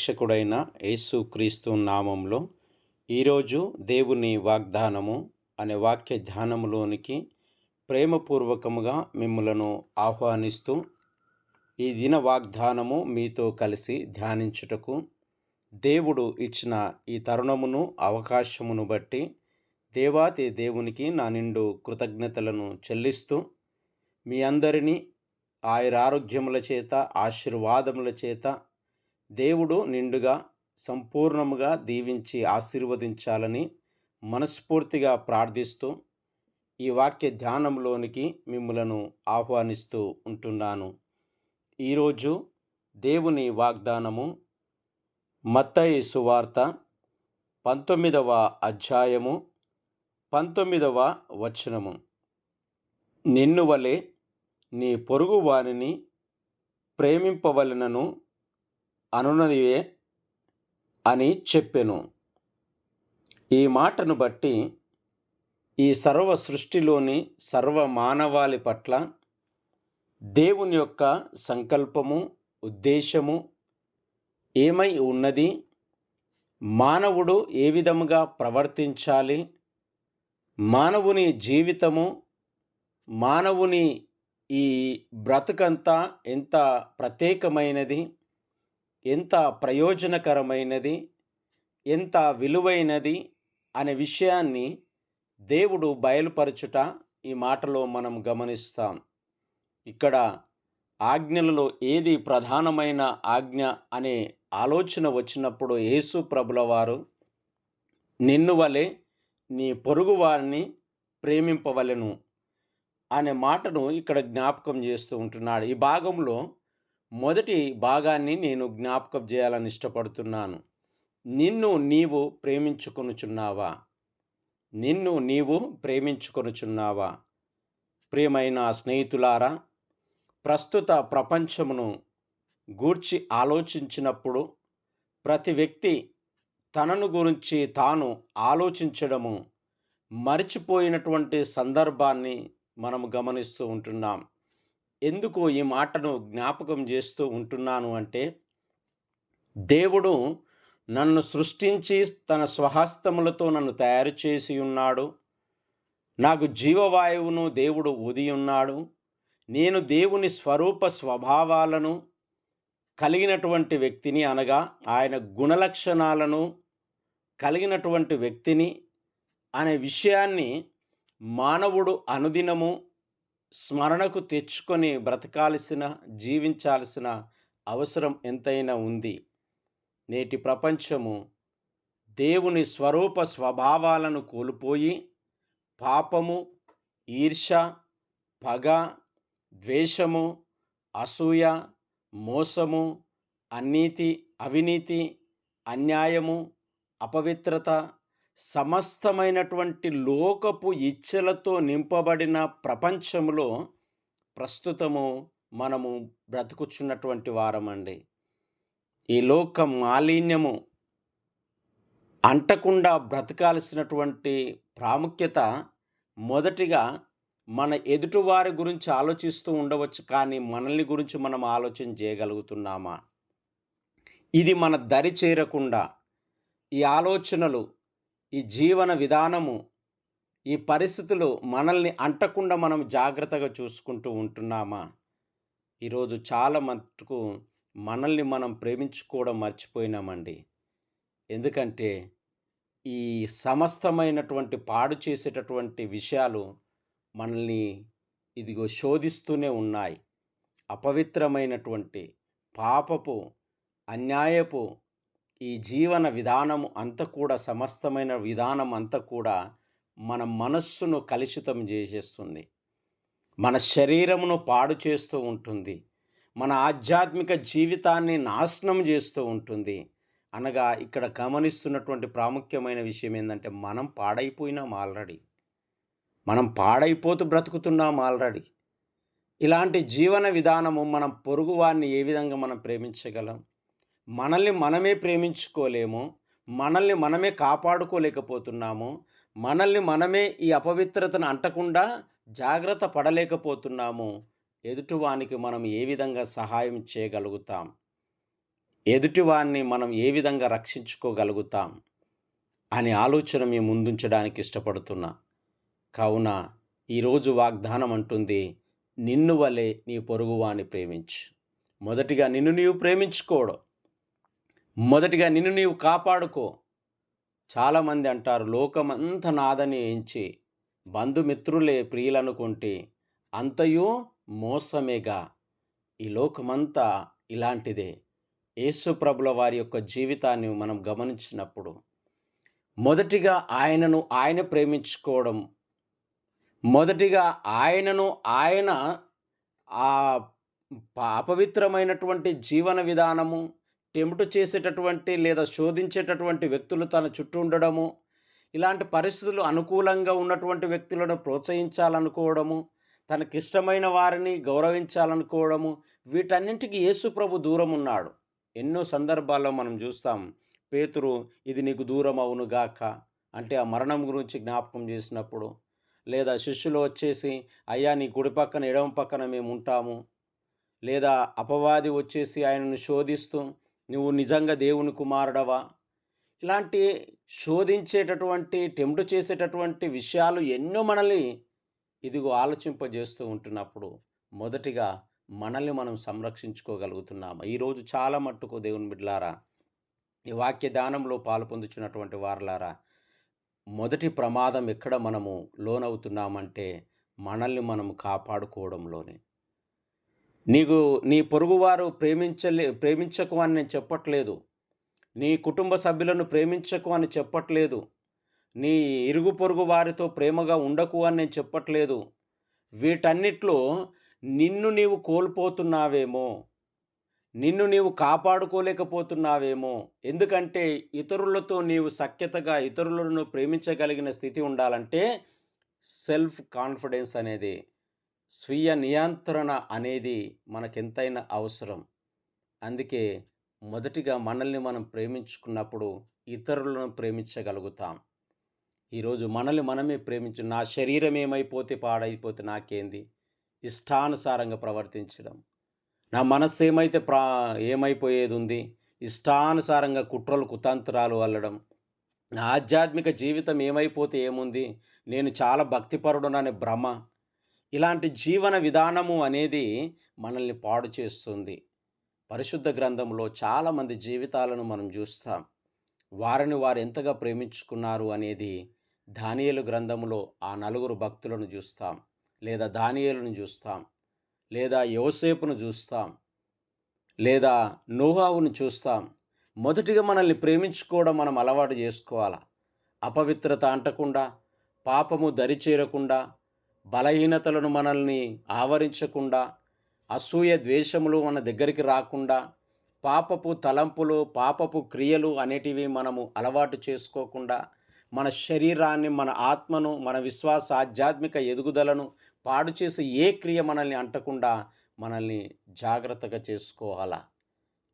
రక్షకుడైన యేసుక్రీస్తు నామంలో ఈరోజు దేవుని వాగ్దానము అనే వాక్య ధ్యానములోనికి ప్రేమపూర్వకముగా మిమ్మలను ఆహ్వానిస్తూ ఈ దిన వాగ్దానము మీతో కలిసి ధ్యానించుటకు దేవుడు ఇచ్చిన ఈ తరుణమును అవకాశమును బట్టి దేవాతి దేవునికి నా నిండు కృతజ్ఞతలను చెల్లిస్తూ మీ అందరినీ ఆయురారోగ్యముల చేత ఆశీర్వాదముల చేత దేవుడు నిండుగా సంపూర్ణముగా దీవించి ఆశీర్వదించాలని మనస్ఫూర్తిగా ప్రార్థిస్తూ ఈ వాక్య ధ్యానంలోనికి మిమ్మలను ఆహ్వానిస్తూ ఉంటున్నాను. ఈరోజు దేవుని వాగ్దానము మత్తయి సువార్త పంతొమ్మిదవ అధ్యాయము పంతొమ్మిదవ వచనము. నిన్ను వలె నీ పొరుగు వానిని ప్రేమింపవలనను అనునదివే అని చెప్పెను. ఈ మాటను బట్టి ఈ సర్వ సృష్టిలోని సర్వ మానవాళి పట్ల దేవుని యొక్క సంకల్పము ఉద్దేశము ఏమై ఉన్నది? మానవుడు ఏ విధముగా ప్రవర్తించాలి? మానవుని జీవితము మానవుని ఈ బ్రతుకంతా ఎంత ప్రత్యేకమైనది? ఎంత ప్రయోజనకరమైనది ఎంత విలువైనది అనే విషయాన్ని దేవుడు బయలుపరచుట ఈ మాటలో మనం గమనిస్తాం. ఇక్కడ ఆజ్ఞలలో ఏది ప్రధానమైన ఆజ్ఞ అనే ఆలోచన వచ్చినప్పుడు యేసు ప్రభుల వారు నిన్ను వలె నీ పొరుగు వారిని ప్రేమింపవలెను అనే మాటను ఇక్కడ జ్ఞాపకం చేస్తూ ఉంటున్నాడు. ఈ భాగంలో మొదటి భాగాన్ని నేను జ్ఞాపకం చేయాలని ఇష్టపడుతున్నాను. నిన్ను నీవు ప్రేమించుకొనుచున్నావా? నిన్ను నీవు ప్రేమించుకొనుచున్నావా? ప్రియమైన స్నేహితులారా ప్రస్తుత ప్రపంచమును గూర్చి ఆలోచించినప్పుడు ప్రతి వ్యక్తి తనను గురించి తాను ఆలోచించడము మర్చిపోయినటువంటి సందర్భాన్ని మనం గమనిస్తూ ఉంటున్నాం. ఎందుకు ఈ మాటను జ్ఞాపకం చేస్తూ ఉంటున్నాను అంటే దేవుడు నన్ను సృష్టించి తన స్వహస్తములతో నన్ను తయారు చేసి ఉన్నాడు. నాకు జీవవాయువును దేవుడు ఉది ఉన్నాడు. నేను దేవుని స్వరూప స్వభావాలను కలిగినటువంటి వ్యక్తిని అనగా ఆయన గుణలక్షణాలను కలిగినటువంటి వ్యక్తిని అనే విషయాన్ని మానవుడు అనుదినము స్మరణకు తెచ్చుకొని బ్రతకాల్సిన జీవించాల్సిన అవసరం ఎంతైనా ఉంది. నేటి ప్రపంచము దేవుని స్వరూప స్వభావాలను కోల్పోయి పాపము ఈర్ష పగ ద్వేషము అసూయ మోసము అన్నీతి అవినీతి అన్యాయము అపవిత్రత సమస్తమైనటువంటి లోకపు ఇచ్చలతో నింపబడిన ప్రపంచంలో ప్రస్తుతము మనము బ్రతుకుచున్నటువంటి వారమండి. ఈ లోక మాలిన్యము అంటకుండా బ్రతకాల్సినటువంటి ప్రాముఖ్యత మొదటిగా మన ఎదుటివారి గురించి ఆలోచిస్తూ ఉండవచ్చు కానీ మనల్ని గురించి మనం ఆలోచన చేయగలుగుతున్నామా? ఇది మన దరి చేరకుండా ఈ ఆలోచనలు ఈ జీవన విధానము ఈ పరిస్థితులు మనల్ని అంటకుండా మనం జాగ్రత్తగా చూసుకుంటూ ఉంటున్నామా? ఈరోజు చాలా మటుకు మనల్ని మనం ప్రేమించుకోవడం మర్చిపోయినామండి. ఎందుకంటే ఈ సమస్తమైనటువంటి పాడు చేసేటటువంటి విషయాలు మనల్ని ఇదిగో శోధిస్తూనే ఉన్నాయి. అపవిత్రమైనటువంటి పాపపు అన్యాయపు ఈ జీవన విధానం అంతా కూడా సమస్తమైన విధానం అంతా కూడా మన మనస్సును కలుషితం చేసేస్తుంది. మన శరీరమును పాడు చేస్తూ ఉంటుంది. మన ఆధ్యాత్మిక జీవితాన్ని నాశనం చేస్తూ ఉంటుంది. అనగా ఇక్కడ గమనిస్తున్నటువంటి ప్రాముఖ్యమైన విషయం ఏంటంటే మనం పాడైపోయినాం ఆల్రెడీ. మనం పాడైపోతూ బ్రతుకుతున్నాం ఆల్రెడీ. ఇలాంటి జీవన విధానము మనం పొరుగువారిని ఏ విధంగా మనం ప్రేమించగలం? మనల్ని మనమే ప్రేమించుకోలేము మనల్ని మనమే కాపాడుకోలేకపోతున్నాము మనల్ని మనమే ఈ అపవిత్రతను అంటకుండా జాగ్రత్త పడలేకపోతున్నాము. ఎదుటివానికి మనం ఏ విధంగా సహాయం చేయగలుగుతాం? ఎదుటివాన్ని మనం ఏ విధంగా రక్షించుకోగలుగుతాం? అనే ఆలోచన మేము ముందుంచడానికి ఇష్టపడుతున్నా. కావున ఈరోజు వాగ్దానం అంటుంది నిన్ను వలె నీ పొరుగువాని ప్రేమించు. మొదటిగా నిన్ను నీవు ప్రేమించుకోవడం మొదటిగా నిన్ను నీవు కాపాడుకో. చాలామంది అంటారు లోకమంతా నాదని ఎంచి బంధుమిత్రులే ప్రియులనుకుంటే అంతయు మోసమేగా. ఈ లోకమంతా ఇలాంటిదే. యేసుప్రభుల వారి యొక్క జీవితాన్ని మనం గమనించినప్పుడు మొదటిగా ఆయనను ఆయన ప్రేమించుకోవడం మొదటిగా ఆయనను ఆయన ఆ అపవిత్రమైనటువంటి జీవన విధానము టెంప్ట్ చేసేటటువంటి లేదా శోధించేటటువంటి వ్యక్తులు తన చుట్టూ ఉండడము ఇలాంటి పరిస్థితులు అనుకూలంగా ఉన్నటువంటి వ్యక్తులను ప్రోత్సహించాలనుకోవడము తనకిష్టమైన వారిని గౌరవించాలనుకోవడము వీటన్నింటికి యేసు ప్రభు దూరం ఉన్నాడు ఎన్నో సందర్భాల్లో మనం చూస్తాం పేతురు ఇది నీకు దూరం అవునుగాక అంటే ఆ మరణం గురించి జ్ఞాపకం చేసినప్పుడు లేదా శిష్యులు వచ్చేసి అయ్యా నీ కుడి పక్కన ఎడమ పక్కన మేము ఉంటాము లేదా అపవాది వచ్చేసి ఆయనను శోధిస్తూ నువ్వు నిజంగా దేవుని కుమారుడవా? ఇలాంటి శోధించేటటువంటి టెంప్ట్ చేసేటటువంటి విషయాలు ఎన్నో మనల్ని ఇదిగో ఆలోచింపజేస్తూ ఉంటున్నప్పుడు మొదటిగా మనల్ని మనం సంరక్షించుకోగలుగుతున్నాము? ఈరోజు చాలా మట్టుకు దేవుని బిడ్లారా ఈ వాక్య దానంలో పాలు పొందుచున్నటువంటి వారలారా మొదటి ప్రమాదం ఎక్కడ మనము లోనవుతున్నామంటే మనల్ని మనం కాపాడుకోవడంలోనే. నీకు నీ పొరుగువారు ప్రేమించలే ప్రేమించకు అని నేను చెప్పట్లేదు. నీ కుటుంబ సభ్యులను ప్రేమించకు అని చెప్పట్లేదు. నీ ఇరుగు పొరుగు వారితో ప్రేమగా ఉండకు అని నేను చెప్పట్లేదు. వీటన్నిట్లో నిన్ను నీవు కోల్పోతున్నావేమో. నిన్ను నీవు కాపాడుకోలేకపోతున్నావేమో. ఎందుకంటే ఇతరులతో నీవు సఖ్యతగా ఇతరులను ప్రేమించగలిగిన స్థితి ఉండాలంటే సెల్ఫ్ కాన్ఫిడెన్స్ అనేది స్వీయ నియంత్రణ అనేది మనకెంతైనా అవసరం. అందుకే మొదటిగా మనల్ని మనం ప్రేమించుకున్నప్పుడు ఇతరులను ప్రేమించగలుగుతాం. ఈరోజు మనల్ని మనమే ప్రేమించు నా శరీరం ఏమైపోతే పాడైపోతే నాకేంది? ఇష్టానుసారంగా ప్రవర్తించడం. నా మనస్సు ఏమైతే ప్రా ఏమైపోయేది ఉంది ఇష్టానుసారంగా కుట్రలు కుతంత్రాలు అల్లడం. నా ఆధ్యాత్మిక జీవితం ఏమైపోతే ఏముంది? నేను చాలా భక్తిపరుడుననే భ్రమ. ఇలాంటి జీవన విధానము అనేది మనల్ని పాడు చేస్తుంది. పరిశుద్ధ గ్రంథంలో చాలామంది జీవితాలను మనం చూస్తాం. వారిని వారు ఎంతగా ప్రేమించుకున్నారు అనేది దానియలు గ్రంథములో ఆ నలుగురు భక్తులను చూస్తాం. లేదా దానియలను చూస్తాం. లేదా యోసేపును చూస్తాం. లేదా నోహావును చూస్తాం. మొదటిగా మనల్ని ప్రేమించుకోవడం మనం అలవాటు చేసుకోవాలా? అపవిత్రత అంటకుండా పాపము దరిచేరకుండా బలహీనతలను మనల్ని ఆవరించకుండా అసూయ ద్వేషములు మన దగ్గరికి రాకుండా పాపపు తలంపులు పాపపు క్రియలు అనేటివి మనము అలవాటు చేసుకోకుండా మన శరీరాన్ని మన ఆత్మను మన విశ్వాస ఆధ్యాత్మిక ఎదుగుదలను పాడు చేసే ఏ క్రియ మనల్ని అంటకుండా మనల్ని జాగ్రత్తగా చేసుకోవాలా?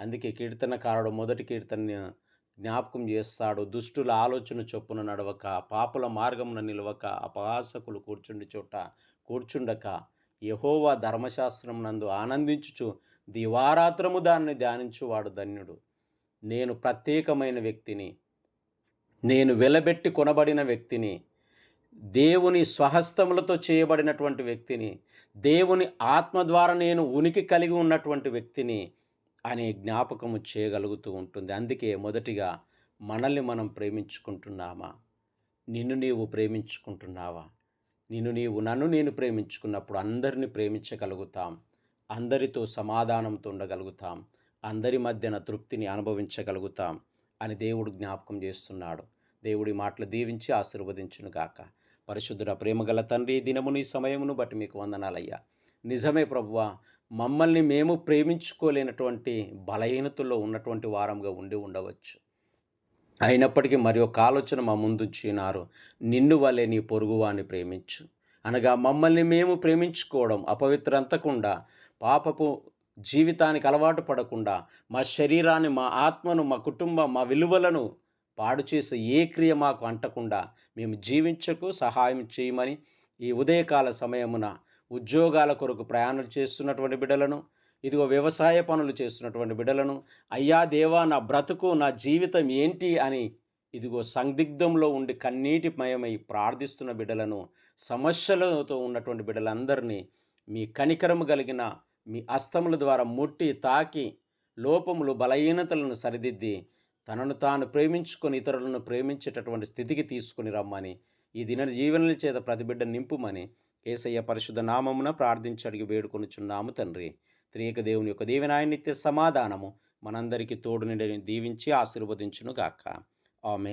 అందుకే కీర్తనకారుడు మొదటి కీర్తన జ్ఞాపకం చేస్తాడు. దుష్టుల ఆలోచన చొప్పున నడవక పాపుల మార్గమున నిలవక అపహాసకులు కూర్చుండి చోట కూర్చుండక యహోవా ధర్మశాస్త్రం నందు ఆనందించుచు దివారాత్రము దాన్ని ధ్యానించువాడు ధన్యుడు. నేను ప్రత్యేకమైన వ్యక్తిని నేను వెలబెట్టి కొనబడిన వ్యక్తిని దేవుని స్వహస్తములతో చేయబడినటువంటి వ్యక్తిని దేవుని ఆత్మ ద్వారా నేను ఉనికి కలిగి ఉన్నటువంటి వ్యక్తిని అనే జ్ఞాపకము చేయగలుగుతూ ఉంటుంది. అందుకే మొదటిగా మనల్ని మనం ప్రేమించుకుంటున్నామా? నిన్ను నీవు ప్రేమించుకుంటున్నావా? నిన్ను నీవు నన్ను నేను ప్రేమించుకున్నప్పుడు అందరిని ప్రేమించగలుగుతాం. అందరితో సమాధానంతో ఉండగలుగుతాం. అందరి మధ్యన తృప్తిని అనుభవించగలుగుతాం అని దేవుడు జ్ఞాపకం చేస్తున్నాడు. దేవుడి మాటలు దీవించి ఆశీర్వదించునుగాక. పరిశుద్ధుడ ప్రేమగల తండ్రి దినముని దినమును ఈ సమయమును బట్టి మీకు వందనాలయ్యా. నిజమే ప్రభువా మమ్మల్ని మేము ప్రేమించుకోలేనటువంటి బలహీనతల్లో ఉన్నటువంటి వారంగా ఉండి ఉండవచ్చు. అయినప్పటికీ మరి ఒక ఆలోచన మా ముందుంచినారు నిన్ను వలె నీ పొరుగువాని ప్రేమించు. అనగా మమ్మల్ని మేము ప్రేమించుకోవడం అపవిత్రంతకుండా పాపపు జీవితానికి అలవాటు పడకుండా మా శరీరాన్ని మా ఆత్మను మా కుటుంబం మా విలువలను పాడు చేసే ఏ క్రియ మాకు అంటకుండా మేము జీవించకు సహాయం చేయమని ఈ ఉదయకాల సమయమున ఉద్యోగాల కొరకు ప్రయాణాలు చేస్తున్నటువంటి బిడ్డలను ఇదిగో వ్యవసాయ పనులు చేస్తున్నటువంటి బిడ్డలను అయ్యా దేవా నా బ్రతుకు నా జీవితం ఏంటి అని ఇదిగో సందిగ్ధంలో ఉండి కన్నీటిమయమై ప్రార్థిస్తున్న బిడ్డలను సమస్యలతో ఉన్నటువంటి బిడ్డలందరినీ మీ కనికరము కలిగిన మీ అస్తముల ద్వారా ముట్టి తాకి లోపములు బలహీనతలను సరిదిద్ది తనను తాను ప్రేమించుకొని ఇతరులను ప్రేమించేటటువంటి స్థితికి తీసుకుని రమ్మని ఈ దిన జీవనల చేత ప్రతి బిడ్డ నింపుమని ఏసయ్య పరిశుద్ధ నామమున ప్రార్థించి అడిగి వేడుకొనుచున్నాము తండ్రి. త్రియక దేవుని యొక్క దీవెనాయ నిత్య సమాధానము మనందరికీ తోడు నిండిని దీవించి ఆశీర్వదించును గాక ఆమె